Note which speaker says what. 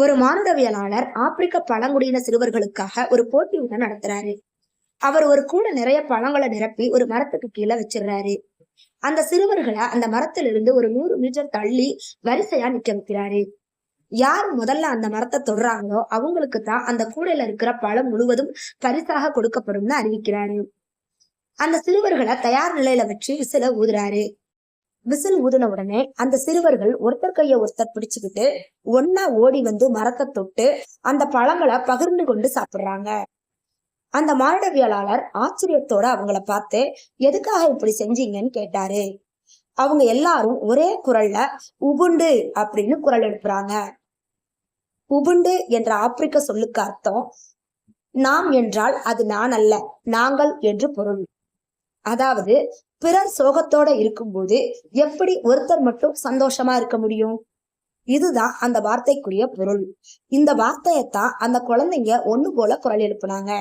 Speaker 1: ஒரு மானுடவியலாளர் ஆப்பிரிக்க பழங்குடியின சிறுவர்களுக்காக ஒரு போட்டி ஒண்ணு நடத்துறாரு. அவர் ஒரு கூட நிறைய பழங்களை நிரப்பி ஒரு மரத்துக்கு கீழே வச்சிடுறாரு. அந்த சிறுவர்களை அந்த மரத்திலிருந்து ஒரு நூறு மீட்டர் தள்ளி வரிசையா நிக்க வைக்கிறாரு. யார் முதல்ல அந்த மரத்தை தொடுறாங்களோ அவங்களுக்கு தான் அந்த கூடையில இருக்கிற பழம் முழுவதும் பரிசாக கொடுக்கப்படும்னு அறிவிக்கிறாரு. அந்த சிறுவர்களை தயார் நிலையில வச்சு விசில ஊதுறாரு. விசில் ஊதின உடனே அந்த சிறுவர்கள் ஒருத்தர் கைய ஒருத்தர் பிடிச்சுக்கிட்டு ஒன்னா ஓடி வந்து மரத்தை தொட்டு அந்த பழங்களை பகிர்ந்து கொண்டு சாப்பிடுறாங்க. அந்த மானுடவியலாளர் ஆச்சரியத்தோட அவங்கள பார்த்து எதுக்காக இப்படி செஞ்சீங்கன்னு கேட்டாரு. அவங்க எல்லாரும் ஒரே குரல்ல உபுண்டு அப்படின்னு குரல் எழுப்புறாங்க. உபுண்டு என்ற ஆப்பிரிக்க சொல்லுக்கு அர்த்தம் நாம் என்றால் அது நான் அல்ல நாங்கள் என்று பொருள். அதாவது பிறர் சோகத்தோட இருக்கும்போது எப்படி ஒருத்தர் மட்டும் சந்தோஷமா இருக்க முடியும்? இதுதான் அந்த வார்த்தைக்குரிய பொருள். இந்த வார்த்தையத்தான் அந்த குழந்தைங்க ஒண்ணு போல குரல் எழுப்புனாங்க.